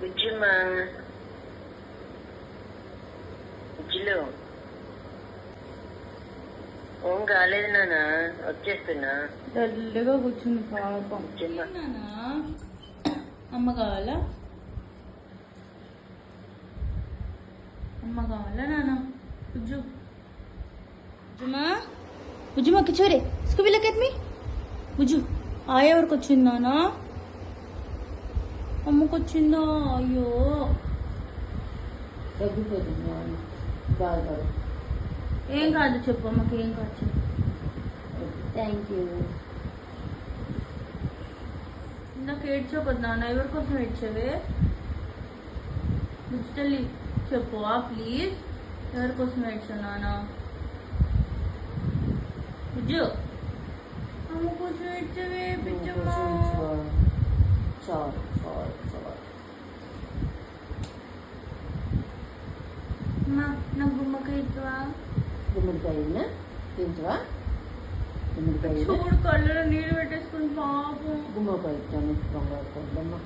బుజ్జిమా బుజ్జిలో ఏం కాలేదు నాన్న వచ్చేస్తున్నా డల్గా కూర్చుంది పాపం నానా అమ్మ కావాలా అమ్మ కావాలా నాన్న బుజ్జు బుజ్జుమా బుజ్జుమా కిచోరే Scooby look at me Bujju ఆ ఎవరికి వచ్చింది నాన్న అమ్మకు వచ్చిందా అయ్యో. తగ్గిపోతుంది బాగా ఏం కాదు చెప్పు అమ్మకి ఏం కాదు చెప్పు. థ్యాంక్ యూ ఇందాక ఏడ్చోకొద్దు నాన్న ఎవరి కోసం ఏడ్చావే? డిజిటల్లీ చెప్పు ప్లీజ్? ఎవరి కోసం ఏడ్చావు నాన్న? బుజ్జు అమ్మ కోసం ఏడ్చావే పిచ్చమ్మ నాకు గుమ్మకాయ ఇచ్చువా గుమ్మడికాయ తింటువా? గుమ్మడికాయ చూడు కళ్ళలో నీళ్ళు పెట్టేసుకుని పాపం. గుమ్మడికాయ ఇస్తాను